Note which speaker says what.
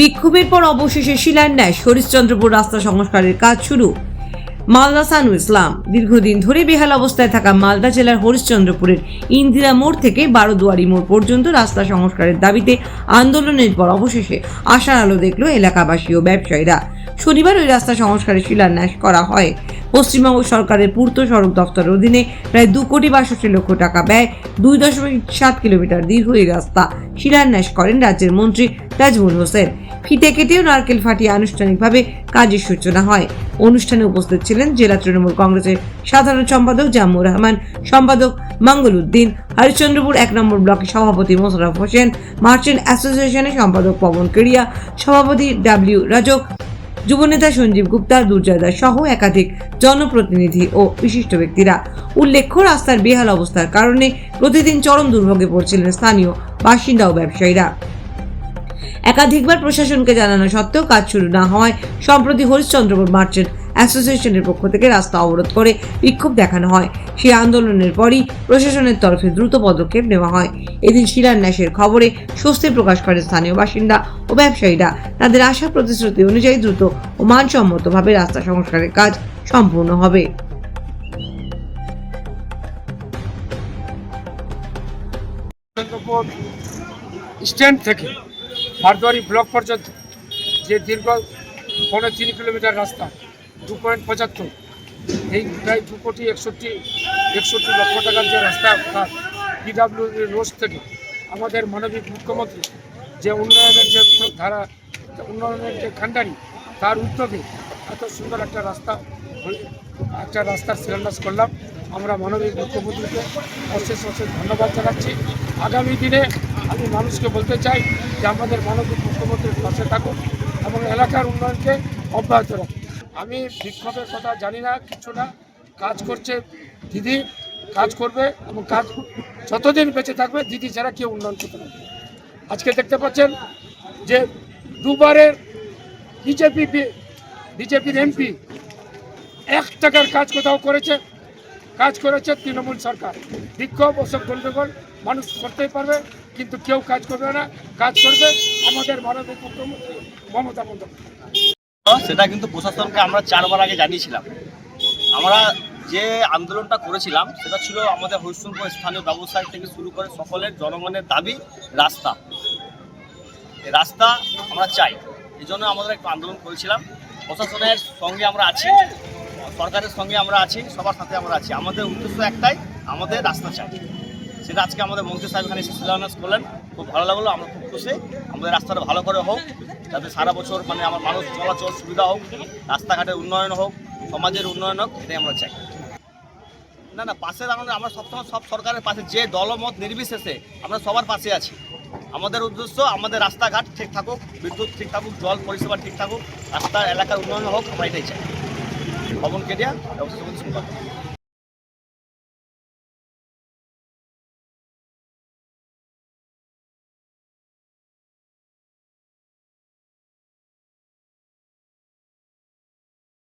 Speaker 1: বিক্ষোভের পর অবশেষে শিলান্যাস হরিশ্চন্দ্রপুর রাস্তা সংস্কারের কাজ শুরু। মালদা সানু ইসলাম, দীর্ঘদিন ধরে বেহাল অবস্থায় থাকা মালদা জেলার হরিশ্চন্দ্রপুরের ইন্দিরা মোড় থেকে বারোদুয়ারি মোড় পর্যন্ত রাস্তা সংস্কারের দাবিতে আন্দোলনের পর অবশেষে আশার আলো দেখল এলাকাবাসী ও ব্যবসায়ীরা। শনিবার ওই রাস্তা সংস্কারের শিলান্যাস করা হয়। পশ্চিমবঙ্গ সরকারের পূর্ত সড়ক দফতরের অধীনে প্রায় দু কোটি বাষট্টি লক্ষ টাকা ব্যয়, দুই দশমিক সাত কিলোমিটার দীর্ঘ এই রাস্তা শিলান্যাস করেন রাজ্যের মন্ত্রী তাজমুল হোসেন। ফিতে কেটেও নারকেল ফাটিয়ে আনুষ্ঠানিকভাবে কাজের সূচনা হয়। অনুষ্ঠানে উপস্থিত ছিলেন জেলা তৃণমূল কংগ্রেসের সাধারণ সম্পাদক জাম্মুর রহমান, সম্পাদক মঙ্গল উদ্দিন হরিশ্চন্দ্রপুর এক নম্বর ব্লকের সভাপতি মোশারফ হোসেন, মার্চেন্ট অ্যাসোসিয়েশনের সম্পাদক পবন কেড়িয়া, সভাপতি ডাব্লিউ রাজক যুবনেতা সঞ্জীব গুপ্তা দুর্জয় সহ একাধিক জনপ্রতিনিধি ও বিশিষ্ট ব্যক্তিরা। উল্লেখ্য, রাস্তার বেহাল অবস্থার কারণে প্রতিদিন চরম দুর্ভোগে পড়ছিলেন স্থানীয় বাসিন্দা ও ব্যবসায়ীরা। একাধিকবার প্রশাসনকে জানানো সত্ত্বেও কাজ শুরু না হওয়ায় সম্প্রতি হরিশ্চন্দ্রপুর মার্চেন্ট অ্যাসোসিয়েশনের পক্ষ থেকে রাস্তা অবরোধ করে বিক্ষোভ দেখানো হয়। সেই আন্দোলনের পরই প্রশাসনের তরফে দ্রুত পদক্ষেপ নেওয়া হয়। এদিন শিলান্যাসের খবরে স্বস্তি প্রকাশ করে স্থানীয় বাসিন্দা ও ব্যবসায়ীরা। তাদের আশা প্রতিশ্রুতি অনুযায়ী দ্রুত ও মানসম্মতভাবে রাস্তা সংস্কারের কাজ সম্পূর্ণ হবে।
Speaker 2: স্ট্যান্ড থেকে বারদুয়ারি ব্লক পর্যন্ত যে দীর্ঘ পৌনে তিন কিলোমিটার রাস্তা দু পয়েন্ট পঁচাত্তর। এই প্রায় দু কোটি একষট্টি একষট্টি লক্ষ টাকার যে রাস্তা পিডাব্লিউ রোড থেকে আমাদের মানবিক মুখ্যমন্ত্রী যে উন্নয়নের যে ধারা উন্নয়নের যে খান্ডারি তার উদ্যোগে এত সুন্দর একটা রাস্তা একটা রাস্তার শিলান্যাস করলাম। আমরা মানবিক মুখ্যমন্ত্রীকে অশেষ অশেষ ধন্যবাদ জানাচ্ছি। আগামী দিনে আমি মানুষকে বলতে চাই যে আমাদের মানবিক মুখ্যমন্ত্রীর পাশে থাকুন এবং এলাকার উন্নয়নকে অব্যাহত রাখুন। আমি বিক্ষোভের কথা জানি না কিছু না। কাজ করছে দিদি, কাজ করবে এবং কাজ যতদিন বেঁচে থাকবে, দিদি ছাড়া কেউ উন্নয়ন করতে পারবে আজকে দেখতে পাচ্ছেন যে দুবারের বিজেপি বিজেপির এমপি এক টাকার কাজ কোথাও করেছে, কাজ করেছে তৃণমূল সরকার। বিক্ষোভ, অশোক গন্ডগোল, মানুষ করতেই পারবে, কিন্তু কেউ কাজ করবে না। কাজ করবে আমাদের মানবিক মুখ্যমন্ত্রী মমতা বন্দ্যোপাধ্যায়।
Speaker 3: সেটা কিন্তু প্রশাসনকে আমরা চারবার আগে জানিয়েছিলাম। আমরা যে আন্দোলনটা করেছিলাম, সেটা ছিল আমাদের হরিশ্চন্দ্রপুর স্থানীয় ব্যবসায়ী থেকে শুরু করে সকলের জনগণের দাবি, রাস্তা। রাস্তা আমরা চাই। এই জন্য আমাদের একটু আন্দোলন করেছিলাম। প্রশাসনের সঙ্গে আমরা আছি, সরকারের সঙ্গে আমরা আছি, সবার সাথে আমরা আছি। আমাদের উদ্দেশ্য একটাই, আমাদের রাস্তা চাই। সেটা আজকে আমাদের মন্ত্রী সাহেব এখানে শিলান্যাস করলেন। খুব ভালো লাগল, আমরা খুব খুশি। আমাদের রাস্তাটা ভালো করে হোক, যাতে সারা বছর মানে আমার মানুষ চলাচল সুবিধা হোক, রাস্তাঘাটের উন্নয়ন হোক, সমাজের উন্নয়ন হোক, এটাই আমরা চাই। না না, পাশে দাঁড়ানো আমরা সবসময় সব সরকারের পাশে, যে দলমত নির্বিশেষে আমরা সবার পাশে আছি। আমাদের উদ্দেশ্য আমাদের রাস্তাঘাট ঠিক থাকুক, বিদ্যুৎ ঠিক থাকুক, জল পরিষেবা ঠিক থাকুক রাস্তা এলাকার উন্নয়ন হোক, আমরা এটাই চাই। ভবন কেডিয়া সম্পাদক